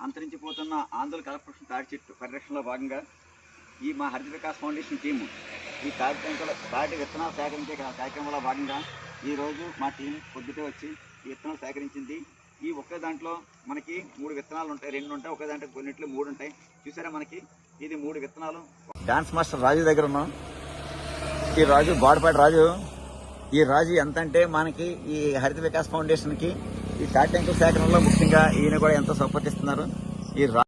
అంతరించిపోతున్న ఆంధ్ర కలపృష్ణ తాటి చెట్టు పరిరక్షణలో భాగంగా ఈ మా హరిత వికాస్ ఫౌండేషన్ టీము ఈ తాటి టెంకల తాటి విత్తనాలు సేకరించే కార్యక్రమంలో భాగంగా ఈరోజు మా టీం పొద్దుటే వచ్చి ఈ విత్తనాలు సేకరించింది. ఈ ఒకే దాంట్లో మనకి మూడు విత్తనాలు ఉంటాయి. రెండు ఉంటాయి ఒకే దాంట్లో కొన్నిట్లో మూడు ఉంటాయి. చూసారా మనకి? ఇది మూడు విత్తనాలు. డాన్స్ మాస్టర్ రాజు దగ్గర ఉన్నాం. ఈ రాజు బాడపాటి రాజు. ఈ రాజు ఎంత అంటే మనకి ఈ హరిత వికాస్ ఫౌండేషన్కి ఈ తాటి ట్యాంకుల సేకరణలో ముఖ్యంగా ఈయన కూడా ఎంతో సపోర్ట్ ఇస్తున్నారు. ఈ రా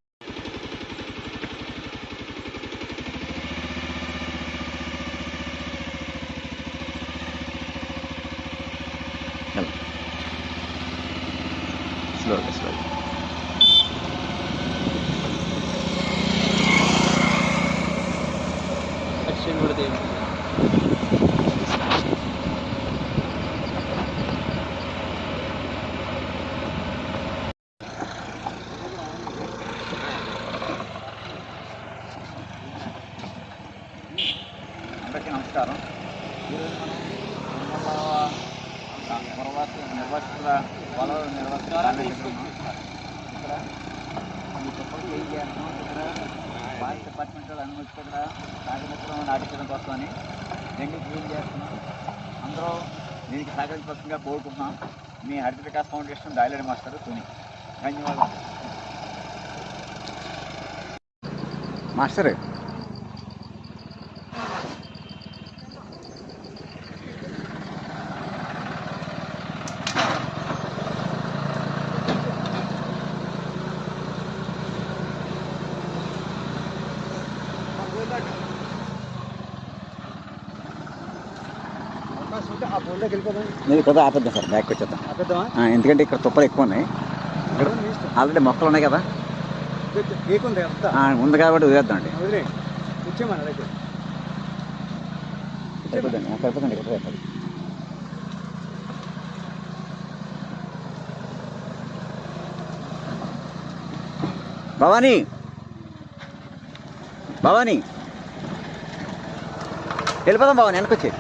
స్లోగా స్లోగా నమస్కారం. ఈరోజు మనం నిర్మల నిర్వాసితుల పొల నిర్వాసితుల ఇక్కడ ఈ చెప్పలు ఏం ఇక్కడ ఫారెస్ట్ డిపార్ట్మెంట్ అనుమతి ఇక్కడ కాగితం నాటించడం కోసం అని జంగిల్ క్లీన్ చేస్తున్నాం. అందరూ దీనికి సహకరించవలసిందిగా కోరుకుంటున్నాం. మీ హరిత వికాస్ ఫౌండేషన్ డైలరీ మాస్టర్ తుని ధన్యవాదాలు. మాస్టర్ మీరు కొద్దిగా ఆపద్దాం సార్ బ్యాక్ వచ్చేద్దాం. ఎందుకంటే ఇక్కడ తుప్పలు ఎక్కువ ఉన్నాయి. ఇక్కడ ఆల్రెడీ మొక్కలు ఉన్నాయి కదా. ఉంది కాబట్టి వదిలేద్దామండి. వదిలే వచ్చేమని అడగదు సరిపోదండి ఆ, సరిపోదండి ఇక్కడ సరిపోదు. భవానీ! భవానీ! వెళ్ళిపోదాం భవానీ వెనకొచ్చి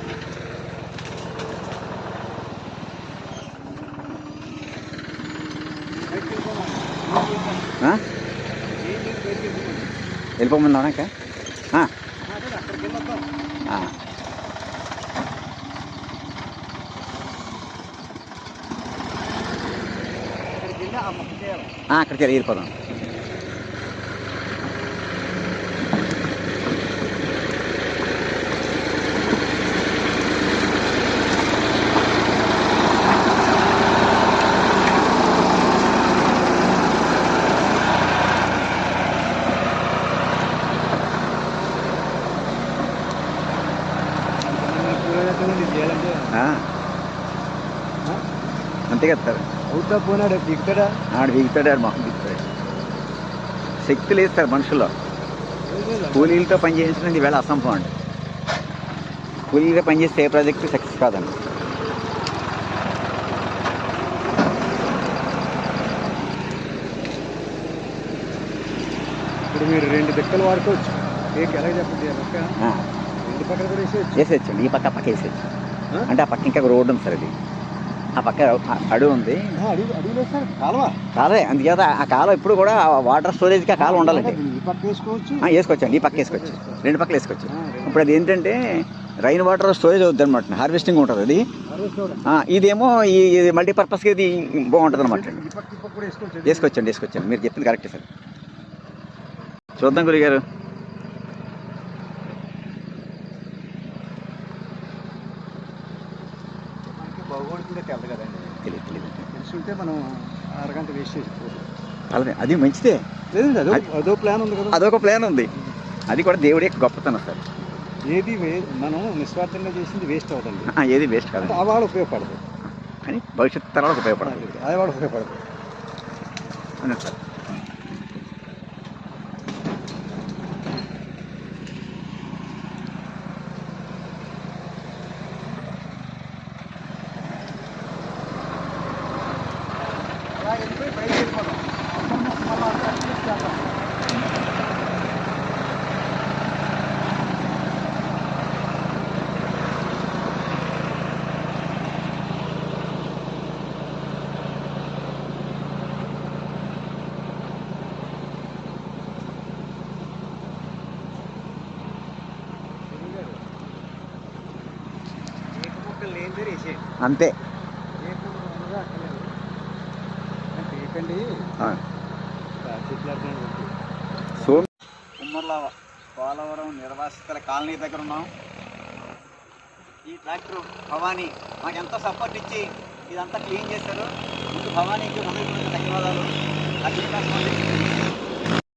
ఆ? వెళ్ళిపోమన్నా ఇంకా? అక్కడికి వెళ్ళి వెళ్ళిపోదాం చేయాలంటే ఆ. అంతే కదా సార్ అవుతా పోనాడు దిగుతాడా ఆడు బిగుతాడు ఆడు మొహం బిగుతాడు శక్తి లేదు సార్ మనుషుల్లో కూలీలతో పని చేయించడం ఈవేళ అసంభవం అండి కూలీగా పనిచేస్తే ఏ ప్రాజెక్టు సక్సెస్ కాదండి ఇప్పుడు మీరు రెండు దిక్కలు వాడుకోవచ్చు కేక్ ఎలా చెప్పండి రెండు పక్కన కూడా వేసేయచ్చు వేసేయచ్చండి ఈ పక్క పక్క వేసేయచ్చు? అంటే ఆ పక్క ఇంకా రోడ్డు ఉంది సార్ అది. ఆ పక్క అ- అడుగు ఉంది. కాదే అందుచేత ఆ కాలం ఇప్పుడు కూడా వాటర్ స్టోరేజ్కి ఆ కాలం ఉండాలండి. వేసుకోవచ్చండి ఈ పక్క వేసుకోవచ్చు. రెండు పక్కలు వేసుకోవచ్చు. ఇప్పుడు అది ఏంటంటే రైన్ వాటర్ స్టోరేజ్ అవుతుంది అనమాట హార్వెస్టింగ్ ఉంటుంది అది ఇదేమో ఈ ఇది మల్టీపర్పస్కి ఇది బాగుంటుంది అనమాట వేసుకోవచ్చండి. వేసుకోవచ్చండి మీరు చెప్పింది కరెక్టే సార్. చూద్దాం గురి గారు మనకి భగవాన్ కూడా తెలదు కదండి తెలియదు తెలియదు తెలుసుంటే మనం అరగంట వేస్ట్ అలాగే అది మంచిదే. లేదండి అదో ప్లాన్ ఉంది కదా. అదొక ప్లాన్ ఉంది. అది కూడా దేవుడి యొక్క గొప్పతనం సార్. ఏది మనం నిస్వార్థంగా చేసింది వేస్ట్ అవుతుంది. ఏది వేస్ట్ కాదు వాళ్ళ ఉపయోగపడదు. కానీ భవిష్యత్ తరాలకు ఉపయోగపడాలి అది వాళ్ళ ఉపయోగపడదు. అవును సార్? అంతే. సో ఉమ్మర్ల పోలవరం నిర్వాసితుల కాలనీ దగ్గర ఉన్నాం. ఈ ట్రాక్టర్ భవానీ మాకు ఎంతో సపోర్ట్ ఇచ్చి ఇదంతా క్లీన్ చేశారు. ముందు భవానీకి ధన్యవాదాలు. అగ్నికాశ్